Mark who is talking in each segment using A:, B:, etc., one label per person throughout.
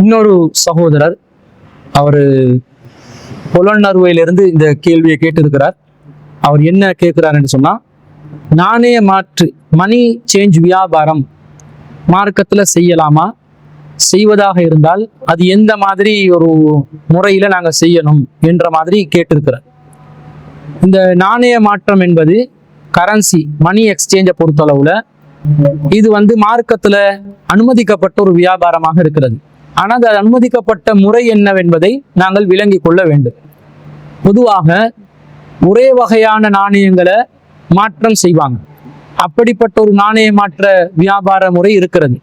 A: இன்னொரு சகோதரர் அவர் புலனறுவையிலிருந்து இந்த கேள்வியை கேட்டிருக்கிறார். அவர் என்ன கேட்கிறாருன்னு சொன்னால் நாணய மாற்று மணி சேஞ்ச் வியாபாரம் மார்க்கத்தில் செய்யலாமா? செய்வதாக இருந்தால் அது எந்த மாதிரி ஒரு முறையில் நாங்கள் செய்யணும்? என்ற மாதிரி கேட்டிருக்கிறார். இந்த நாணய மாற்றம் என்பது கரன்சி மணி எக்ஸ்சேஞ்சை பொறுத்தளவில் இது வந்து மார்க்கத்தில் அனுமதிக்கப்பட்ட ஒரு வியாபாரமாக இருக்கிறது. ஆனால் அது அனுமதிக்கப்பட்ட முறை என்னவென்பதை நாங்கள் விளங்கிக் கொள்ள வேண்டும். பொதுவாக ஒரே வகையான நாணயங்களை மாற்றம் செய்வாங்க. அப்படிப்பட்ட ஒரு நாணய மாற்ற வியாபார முறை இருக்கிறது.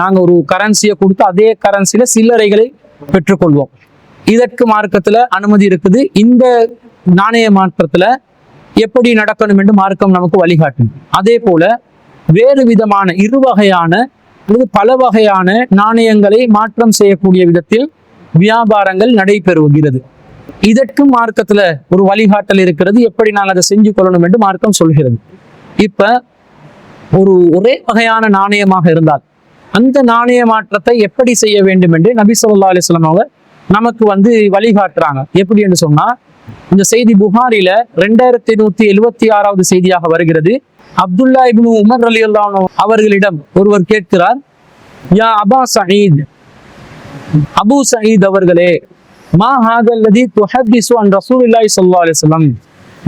A: நாங்கள் ஒரு கரன்சியை கொடுத்து அதே கரன்சியில சில்லறைகளை பெற்றுக்கொள்வோம். இதற்கு மார்க்கத்துல அனுமதி இருக்குது. இந்த நாணய மாற்றத்துல எப்படி நடக்கணும் என்று மார்க்கம் நமக்கு வழிகாட்டும். அதே போல வேறு விதமான இரு வகையான அல்லது பல வகையான நாணயங்களை மாற்றம் செய்யக்கூடிய விதத்தில் வியாபாரங்கள் நடைபெறுகிறது. இதற்கும் மார்க்கத்துல ஒரு வழிகாட்டல் இருக்கிறது. எப்படி நான் அதை செஞ்சு கொள்ளணும் என்று மார்க்கம் சொல்கிறது. இப்ப ஒரு ஒரே வகையான நாணயமாக இருந்தால் அந்த நாணய மாற்றத்தை எப்படி செய்ய வேண்டும் என்று நபி சொல்லா அலிஸ்லாம் அவங்க நமக்கு வந்து வழிகாட்டுறாங்க. எப்படி என்று சொன்னா இந்த செய்தி புகாரில ரெண்டாயிரத்தி நூத்தி எழுவத்தி ஆறாவது செய்தியாக வருகிறது. அப்துல்லா இப்னு உமர் அலி அவர்களிடம் ஒருவர் கேட்கிறார் யா அபா சயீத் அபு சயீத் அவர்களே மா ஹாதல்லதி துஹத்திசு அன் ரசூலுல்லாஹி ஸல்லல்லாஹு அலைஹி வஸல்லம்.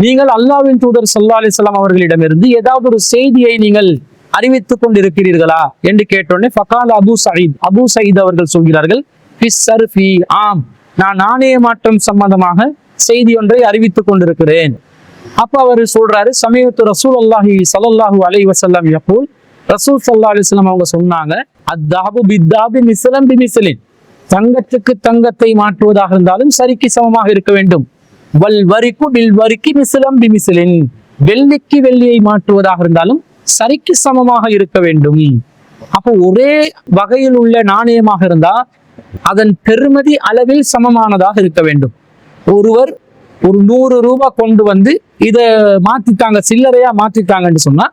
A: நீங்கள் அல்லாஹ்வின் தூதர் ஸல்லல்லாஹு அலைஹி வஸல்லம் அவர்களிடமிருந்து ஏதாவது ஒரு செய்தியை நீங்கள் அறிவித்துக் கொண்டிருக்கிறீர்களா? என்று கேட்டோடனே ஃபகால் அபு சயீத். அபு சயீத் அவர்கள் சொல்கிறார்கள் ஃபிஸ் சர்ஃபி ஆம் நான் நாணய மாற்றம் சம்பந்தமாக செய்தி ஒன்றை அறிவித்துக் கொண்டிருக்கிறேன். அப்ப அவர் சொல்றாரு சமீபத்து ரசூல் அல்லாஹி சலல்லாஹூ அலைஹி வசல்லாம் யகூல். ரசூல் சல்லா அலிஸ்லாம் அவங்க சொன்னாங்க அத்தாபு பித்தாபி மிஸ்லம் பி தங்கத்துக்கு தங்கத்தை மாற்றுவதாக இருந்தாலும் சரிக்கு சமமாக இருக்க வேண்டும். வல் வரிக்கு பில் வரிக்கு மிசிலம் பிமிசிலின் வெள்ளிக்கு வெள்ளியை மாற்றுவதாக இருந்தாலும் சரிக்கு சமமாக இருக்க வேண்டும். அப்போ ஒரே வகையில் உள்ள நாணயமாக இருந்தா அதன் பெருமதி அளவில் சமமானதாக இருக்க வேண்டும். ஒருவர் ஒரு நூறு ரூபாய் கொண்டு வந்து இதை மாத்திட்டாங்க சில்லறையா மாத்திட்டாங்கன்னு சொன்னா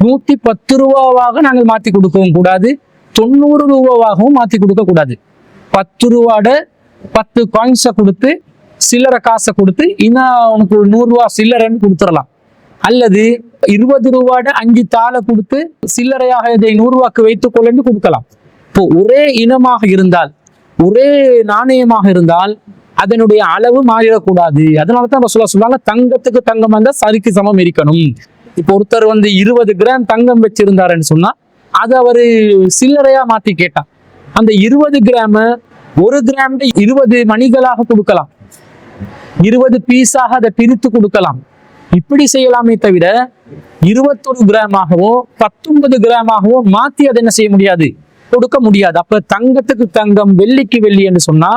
A: நூத்தி பத்து ரூபாவாக நாங்கள் மாத்தி கொடுக்கவும் கூடாது தொண்ணூறு ரூபாவாகவும் மாத்தி கொடுக்க கூடாது. பத்து ரூபாட பத்து காயின்ஸை கொடுத்து சில்லறை காசை கொடுத்து இன்னும் உனக்கு ஒரு நூறுரூவா சில்லறைன்னு கொடுத்துடலாம். அல்லது இருபது ரூபாட அஞ்சு தாளை கொடுத்து சில்லறையாக இதை நூறுரூவாக்கு வைத்துக் கொள்ளன்னு கொடுக்கலாம். இப்போ ஒரே இனமாக இருந்தால் ஒரே நாணயமாக இருந்தால் அதனுடைய அளவு மாறிடக்கூடாது. அதனால தான் சொல்ல சொல்லுவாங்க தங்கத்துக்கு தங்கம் வந்தால் சரிக்கு சமம் இருக்கணும். இப்போ ஒருத்தர் வந்து இருபது கிராம் தங்கம் வச்சிருந்தாருன்னு சொன்னா அது அவரு சில்லறையா மாத்தி கேட்டான். அந்த இருபது கிராம ஒரு கிராம் இருபது மணிகளாக கொடுக்கலாம். இருபது பீஸாக அதை பிரித்து கொடுக்கலாம். இப்படி செய்யலாமே தவிர இருபத்தொரு கிராமாகவோ பத்தொன்பது கிராமாகவோ மாத்தி அதை என்ன செய்ய முடியாது? கொடுக்க முடியாது. அப்ப தங்கத்துக்கு தங்கம் வெள்ளிக்கு வெள்ளி என்று சொன்னா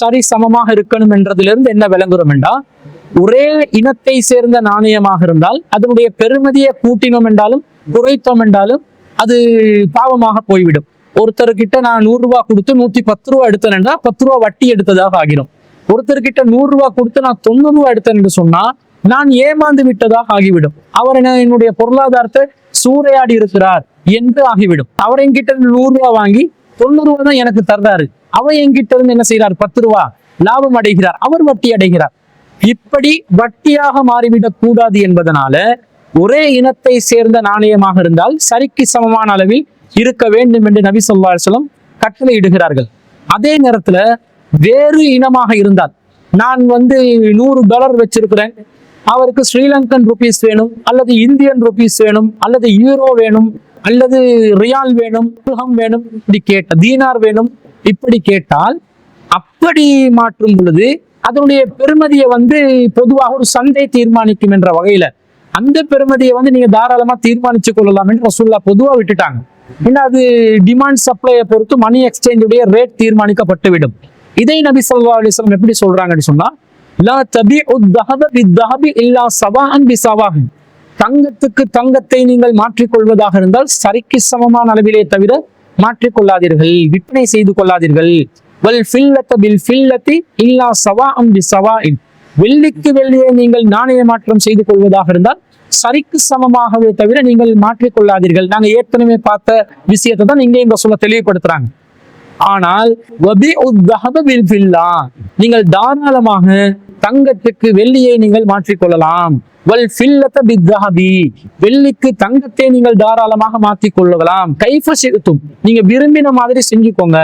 A: சரி சமமாக இருக்கணும் என்றதிலிருந்து என்ன விளங்குறோம் என்றால் ஒரே இனத்தை சேர்ந்த நாணயமாக இருந்தால் அதனுடைய பெருமதியை கூட்டினோம் என்றாலும் குறைத்தோம் என்றாலும் அது பாவமாக போய்விடும். ஒருத்தர்கிட்ட நான் நூறு ரூபாய் கொடுத்து நூத்தி பத்து ரூபா எடுத்தேன்டா பத்து ரூபா வட்டி எடுத்ததாக ஆகிரும். ஒருத்தர்கிட்ட நூறு ரூபாய் கொடுத்து நான் தொண்ணூறு ரூபாய் எடுத்தேன் என்று சொன்னா நான் ஏமாந்து விட்டதாக ஆகிவிடும். அவர் என்னுடைய பொருளாதாரத்தை சூறையாடி இருக்கிறார் என்று ஆகிவிடும். அவர் என்கிட்ட நூறு ரூபாய் வாங்கி தொண்ணூறு ரூபாய் தான் எனக்கு தர்றாரு. அவர் என்கிட்ட இருந்து என்ன செய்கிறார்? பத்து ரூபா லாபம் அடைகிறார். அவர் வட்டி அடைகிறார். இப்படி வட்டியாக மாறிவிடக் கூடாது என்பதனால ஒரே இனத்தை சேர்ந்த நாணயமாக இருந்தால் சரிக்கு சமமான அளவில் இருக்க வேண்டும் என்று நபி சொல்லா சொல்லம் கட்டளை இடுகிறார்கள் அதே நேரத்துல வேறு இனமாக இருந்தால் நான் வந்து நூறு டாலர் வச்சிருக்கிறேன் அவருக்கு ஸ்ரீலங்கன் ருபீஸ் வேணும் அல்லது இந்தியன் ருபீஸ் வேணும் அல்லது யூரோ வேணும் அல்லது ரியால் வேணும் புகம் வேணும் இப்படி கேட்ட தீனார் வேணும் இப்படி கேட்டால் அப்படி மாற்றும் பொழுது அதனுடைய பெருமதியை வந்து பொதுவாக ஒரு சந்தை தீர்மானிக்கும் என்ற வகையில அந்த பெருமதியை வந்து நீங்க தாராளமா தீர்மானிச்சு கொள்ளலாம் என்று ரசூல்லா பொதுவா விட்டுட்டாங்க. ஏன்னா அது டிமாண்ட் சப்ளையை பொறுத்து மணி எக்ஸ்சேஞ்சுடைய ரேட் தீர்மானிக்கப்பட்டு விடும் இதை நபி சொல்லா அலிஸ்லாம் எப்படி சொல்றாங்கன்னு சொன்னா லா தபி இல்லா சவாஹன் பி சவாஹன் தங்கத்துக்கு தங்கத்தை நீங்கள் மாற்றிக்கொள்வதாக இருந்தால் சரிக்கு சமமான அளவிலே தவிர மாற்றிக்கொள்ளாதீர்கள் விற்பனை செய்து கொள்ளாதீர்கள். வல் ஃபில்லத்த இல்லா சவா அம் பி சவா வெள்ளிக்கு வெள்ளியை நீங்கள் நாணய மாற்றம் செய்து கொள்வதாக இருந்தால் சரிக்கு சமமாகவே தவிர நீங்கள் மாற்றிக்கொள்ளாதீர்கள். நாங்கள் ஏற்கனவே பார்த்த விஷயத்தை தான் இங்கே இந்த சொல்ல தெளிவுபடுத்துறாங்க. ஆனால் நீங்கள் தாராளமாக தங்கத்துக்கு வெள்ளியை நீங்கள் மாற்றிக்கொள்ளலாம். வல் ஃபில்லத வெள்ளிக்கு தங்கத்தை நீங்கள் தாராளமாக மாற்றிக் கொள்ளலாம் கைஃப செலுத்தும் நீங்க விரும்பின மாதிரி செஞ்சுக்கோங்க.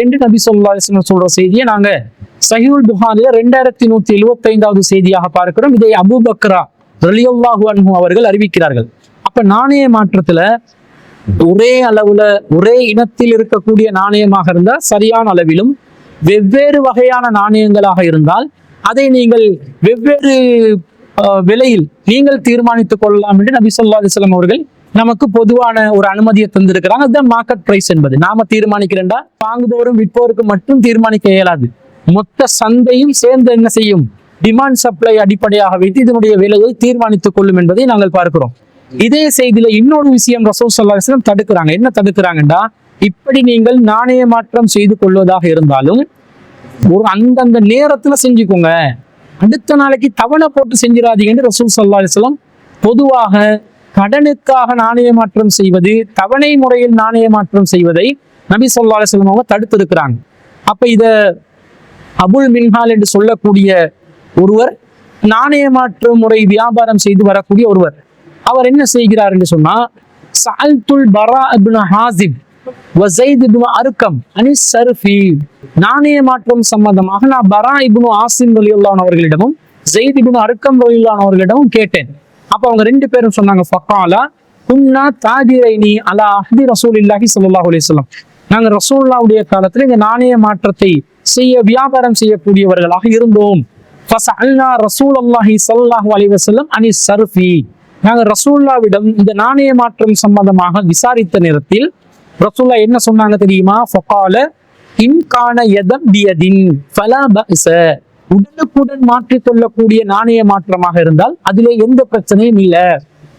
A: என்று நபி சொல்லா சொல்ற செய்தியை நாங்க சஹிவுல் புகாரில ரெண்டாயிரத்தி நூத்தி எழுபத்தி ஐந்தாவது செய்தியாக பார்க்கிறோம். இதை அபூபக்ரா ரலியல்லாஹு அன்ஹு அவர்கள் அறிவிக்கிறார்கள். அப்ப நாணய மாற்றத்துல ஒரே அளவுல ஒரே இனத்தில் இருக்கக்கூடிய நாணயமாக இருந்தால் சரியான அளவிலும் வெவ்வேறு வகையான நாணயங்களாக இருந்தால் அதை நீங்கள் வெவ்வேறு விலையில் நீங்கள் தீர்மானித்துக் கொள்ளலாம் என்று நபி சொல்லா அலிஸ்லாம் அவர்கள் நமக்கு பொதுவான ஒரு அனுமதியை தந்திருக்கிறாங்க. அதுதான் மார்க்கெட் பிரைஸ் என்பது. நாம தீர்மானிக்கிறேன்டா வாங்குபவரும் விற்போருக்கு மட்டும் தீர்மானிக்க இயலாது. மொத்த சந்தையும் சேர்ந்து என்ன செய்யும்? டிமாண்ட் சப்ளை அடிப்படையாக வைத்து இதனுடைய விலையை தீர்மானித்துக் கொள்ளும் என்பதை நாங்கள் பார்க்கிறோம். இதே செய்தியில இன்னொரு விஷயம் ரசூல் ஸல்லல்லாஹு தடுக்கிறாங்க. என்ன தடுக்கிறாங்கடா? இப்படி நீங்கள் நாணய மாற்றம் செய்து கொள்வதாக இருந்தாலும் ஒரு அந்தந்த நேரத்துல செஞ்சுக்கோங்க. அடுத்த நாளைக்கு தவணை போட்டு செஞ்சிடாதீங்கன்னு ரசூல் சல்லா அலிஸ்லாம் பொதுவாக கடனுக்காக நாணய மாற்றம் செய்வது தவணை முறையில் நாணய மாற்றம் செய்வதை நபி சொல்லா அலிஸ்லாம் அவங்க தடுத்திருக்கிறாங்க. அப்ப இத அபுல் மின்ஹால் என்று சொல்லக்கூடிய ஒருவர் நாணய மாற்று முறை வியாபாரம் செய்து வரக்கூடிய ஒருவர் அவர் என்ன செய்கிறார் என்று சொன்னா சால்துல் பரா அபின் ஹாசிப் வசைத் இப்னு அருக்கம் அனி சர்ஃபி நாணய மாற்றம் சம்பந்தமாக நான் பரா இப்னு ஆசிம் ரலியல்லாஹு அவர்களிடமும் ஜெயித் இப்னு அருக்கம் ரலியல்லாஹு அவர்களிடமும் கேட்டேன். அப்போ அவங்க ரெண்டு பேரும் சொன்னாங்க ஃபக்காலா குன்னா தாஜிரைனி அலா அஹ்தி ரசூல் இல்லாஹி சல்லாஹ் அலிஸ்லாம் நாங்க ரசூல்லாவுடைய காலத்தில் இந்த நாணய மாற்றத்தை செய்ய வியாபாரம் செய்யக்கூடியவர்களாக இருந்தோம். ரசூல் அல்லாஹி ஸல்லல்லாஹு அலைஹி வஸல்லம் அனி சர்ஃபி நாங்க ரசூல்லாவிடம் இந்த நாணய மாற்றம் சம்பந்தமாக விசாரித்த நேரத்தில் ரசூல்லா என்ன சொன்னாங்க தெரியுமா? ஃபகால இன்கான யதம் பியதின் ஃபலா பஅஸ. உடனுக்குடன் மாற்றிக்கொள்ளக்கூடிய நாணய மாற்றமாக இருந்தால் அதிலே எந்த பிரச்சனையும் இல்லை.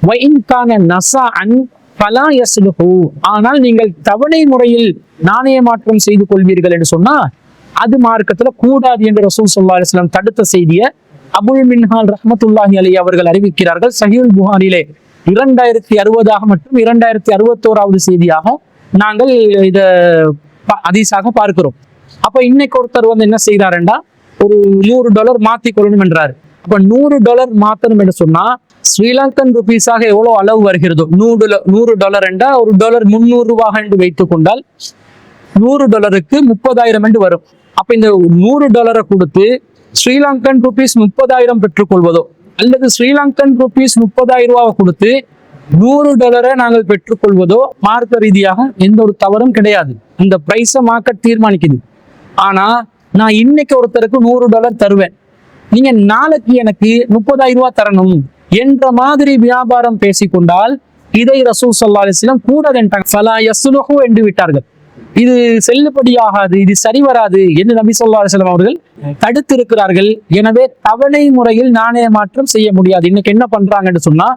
A: வைன்கான நசா அன் பலா யஸ்லுஹு. ஆனால் நீங்கள் தவணை முறையில் நாணய மாற்றம் செய்து கொள்வீர்கள் என்று சொன்னா அது மார்க்கத்துல கூடாது என்று ரசூல் சொல்லா அலிஸ்லாம் தடுத்த செய்தியை அபுல் மின்ஹால் ரஹ்மத்துல்லாஹி அலி அவர்கள் அறிவிக்கிறார்கள். சஹீல் புகாரிலே இரண்டாயிரத்தி அறுபதாக மற்றும் இரண்டாயிரத்தி அறுபத்தோராவது செய்தியாகும் நாங்கள் இத அதிசாக பார்க்கிறோம். அப்ப இன்னைக்கு ஒருத்தர் வந்து என்ன செய்தாருண்டா ஒரு நூறு டாலர் மாத்தி கொள்ளணும் என்றார். அப்ப நூறு டாலர் மாத்தணும் என்று சொன்னா ஸ்ரீலங்கன் ருபீஸாக எவ்வளவு அளவு வருகிறதோ? நூறு நூறு டாலர் என்றா ஒரு டாலர் முன்னூறு ரூபாய் என்று வைத்துக் கொண்டால் நூறு டாலருக்கு முப்பதாயிரம் என்று வரும். அப்ப இந்த நூறு டாலரை கொடுத்து ஸ்ரீலங்கன் ருபீஸ் முப்பதாயிரம் பெற்றுக்கொள்வதோ அல்லது ஸ்ரீலங்கன் ருபீஸ் முப்பதாயிரம் ரூபாவை கொடுத்து நூறு டாலரை நாங்கள் பெற்றுக்கொள்வதோ மார்க்க ரீதியாக எந்த ஒரு தவறும் கிடையாது. அந்த பிரைஸை மார்க்கெட் தீர்மானிக்குது. ஆனா நான் இன்னைக்கு ஒருத்தருக்கு நூறு டாலர் தருவேன். நீங்க நாளைக்கு எனக்கு முப்பதாயிரம் ரூபாய் தரணும் என்ற மாதிரி வியாபாரம் பேசிக்கொண்டால் இதை ரசூல் ஸல்லல்லாஹு கூட வஸல்லம் என்று விட்டார்கள். இது செல்லுபடியாகாது இது சரி வராது என்று நபி ஸல்லல்லாஹு அலைஹி அவர்கள் தடுத்திருக்கிறார்கள். எனவே தவணை முறையில் நாணய மாற்றம் செய்ய முடியாது. இன்னைக்கு என்ன பண்றாங்கன்னு சொன்னா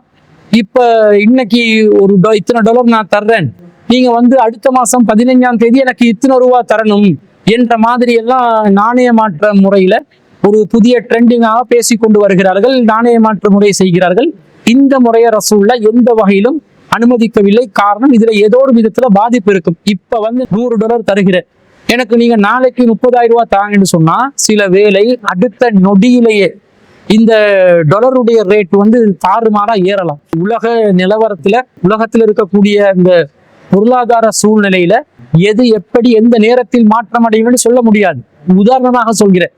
A: இப்போ இன்னைக்கு ஒரு டொ- இத்தனை டாலர் நான் தர்றேன். நீங்க வந்து அடுத்த மாசம் பதினைஞ்சாம் தேதி எனக்கு இத்தனை ரூபா தரணும் என்ற மாதிரி எல்லாம் நாணய மாற்ற முறையில ஒரு புதிய ட்ரெண்டிங்காக பேசி கொண்டு வருகிறார்கள் நாணய மாற்று முறை செய்கிறார்கள். இந்த முறையை ரசூல்ல எந்த வகையிலும் அனுமதிக்கவில்லை. காரணம் இதுல ஏதோ ஒரு விதத்துல பாதிப்பு இருக்கும். இப்ப வந்து நூறு டாலர் தருகிறேன் எனக்கு நீங்க நாளைக்கு முப்பதாயிரம் ரூபாய் தாங்கன்னு சொன்னா சில வேலை அடுத்த நொடியிலேயே இந்த டாலருடைய ரேட் வந்து தாறுமாறா ஏறலாம். உலக நிலவரத்துல உலகத்தில் இருக்கக்கூடிய இந்த பொருளாதார சூழ்நிலையில எது எப்படி எந்த நேரத்தில் மாற்றம் அடையும்னு சொல்ல முடியாது. உதாரணமாக சொல்கிறேன்.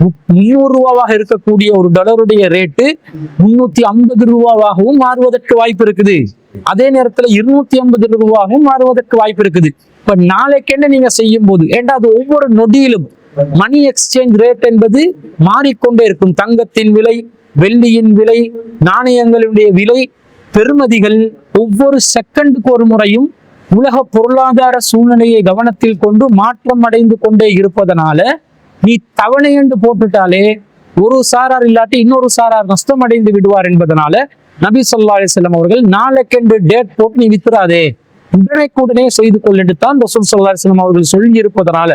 A: மு- முந்நூறு ரூபாவாக இருக்கக்கூடிய ஒரு டாலருடைய ரேட்டு முன்னூத்தி ஐம்பது ரூபாவாகவும் மாறுவதற்கு வாய்ப்பு இருக்குது. அதே நேரத்துல இருநூத்தி ஐம்பது ரூபாவும் மாறுவதற்கு வாய்ப்பு இருக்குது. இப்ப நாளைக்கென்ன நீங்க செய்யும் போது ஏண்டா அது ஒவ்வொரு நொடியிலும் மணி எக்ஸ்சேஞ்ச் ரேட் என்பது மாறிக்கொண்டே இருக்கும். தங்கத்தின் விலை வெள்ளியின் விலை நாணயங்களுடைய விலை பெறுமதிகள் ஒவ்வொரு செகண்டுக்கு ஒரு முறையும் உலக பொருளாதார சூழ்நிலையை கவனத்தில் கொண்டு மாற்றம் அடைந்து கொண்டே இருப்பதனால நீ தவணை என்று போட்டுட்டாலே ஒரு சாரார் இல்லாட்டி இன்னொரு சாரார் நஷ்டம் அடைந்து விடுவார் என்பதனால நபி சொல்லா அலைஹி அவர்கள் நாளைக்கென்று டேட் போட்டு நீ வித்துறாதே. உடனே செய்து கொள்ளிட்டு தான் ரசூல் சொல்லா அலிஸ்லாம் அவர்கள் சொல்லி இருப்பதனால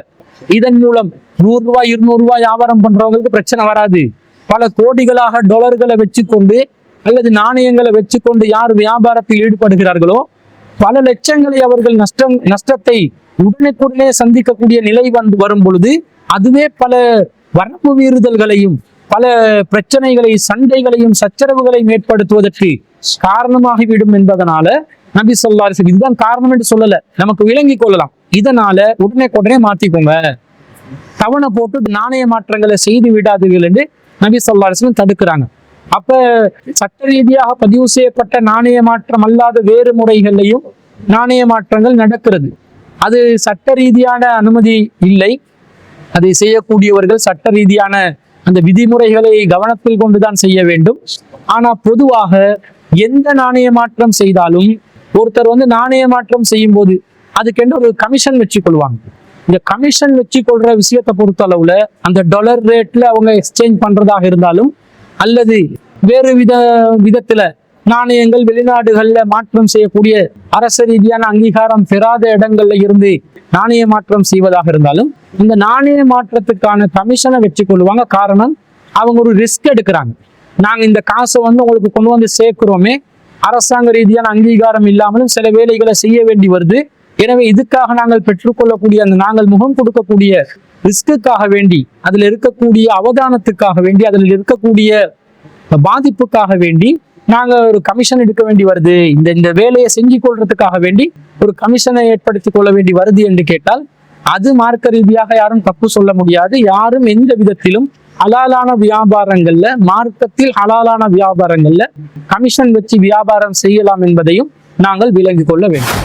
A: இதன் மூலம் நூறு ரூபாய் இருநூறு ரூபாய் வியாபாரம் பண்றவங்களுக்கு பிரச்சனை வராது. பல கோடிகளாக டாலர்களை வச்சுக்கொண்டு அல்லது நாணயங்களை வச்சுக்கொண்டு யார் வியாபாரத்தில் ஈடுபடுகிறார்களோ பல லட்சங்களை அவர்கள் நஷ்டம் நஷ்டத்தை உடனுக்குடனே சந்திக்கக்கூடிய நிலை வந்து வரும் பொழுது அதுவே பல வரப்பு மீறுதல்களையும் பல பிரச்சனைகளை சண்டைகளையும் சச்சரவுகளையும் ஏற்படுத்துவதற்கு காரணமாகிவிடும் என்பதனால நபி சொல்லா இதுதான் காரணம் என்று சொல்லல. நமக்கு விளங்கி கொள்ளலாம். இதனால உடனே உடனே மாத்திக்கோங்க. தவணை போட்டு நாணய மாற்றங்களை செய்து விடாதீர்கள் என்று நபி சொல்லாசன் தடுக்கிறாங்க. அப்ப சட்ட ரீதியாக பதிவு செய்யப்பட்ட நாணய மாற்றம் அல்லாத வேறு முறைகள்லையும் நாணய மாற்றங்கள் நடக்கிறது. அது சட்ட ரீதியான அனுமதி இல்லை. அதை செய்யக்கூடியவர்கள் சட்ட ரீதியான அந்த விதிமுறைகளை கவனத்தில் கொண்டுதான் செய்ய வேண்டும். ஆனா பொதுவாக எந்த நாணய மாற்றம் செய்தாலும் ஒருத்தர் வந்து நாணய மாற்றம் செய்யும் போது அதுக்கென்று ஒரு கமிஷன் வச்சு கொள்வாங்க. இந்த கமிஷன் வச்சு கொள்ற விஷயத்தை பொறுத்த அளவுல அந்த டாலர் ரேட்ல அவங்க எக்ஸ்சேஞ்ச் பண்றதாக இருந்தாலும் அல்லது வேறு வித விதத்துல நாணயங்கள் வெளிநாடுகள்ல மாற்றம் செய்யக்கூடிய அரசு ரீதியான அங்கீகாரம் பெறாத இடங்கள்ல இருந்து நாணய மாற்றம் செய்வதாக இருந்தாலும் இந்த நாணய மாற்றத்துக்கான கமிஷனை வச்சு கொள்வாங்க. காரணம் அவங்க ஒரு ரிஸ்க் எடுக்கிறாங்க. நாங்க இந்த காசை வந்து உங்களுக்கு கொண்டு வந்து சேர்க்கிறோமே. அரசாங்க ரீதியான அங்கீகாரம் இல்லாமலும் சில வேலைகளை செய்ய வேண்டி வருது. எனவே இதுக்காக நாங்கள் பெற்றுக்கொள்ளக்கூடிய அந்த நாங்கள் முகம் கொடுக்கக்கூடிய ரிஸ்க்குக்காக வேண்டி அதில் இருக்கக்கூடிய அவதானத்துக்காக வேண்டி அதில் இருக்கக்கூடிய பாதிப்புக்காக வேண்டி நாங்கள் ஒரு கமிஷன் எடுக்க வேண்டி வருது. இந்த இந்த வேலையை செஞ்சு கொள்றதுக்காக வேண்டி ஒரு கமிஷனை ஏற்படுத்தி கொள்ள வேண்டி வருது என்று கேட்டால் அது மார்க்க ரீதியாக யாரும் தப்பு சொல்ல முடியாது. யாரும் எந்த விதத்திலும் ஹலாலான வியாபாரங்கள்ல மார்க்கத்தில் ஹலாலான வியாபாரங்கள்ல கமிஷன் வச்சு வியாபாரம் செய்யலாம் என்பதையும் நாங்கள் விளங்கிக் கொள்ள வேண்டும்.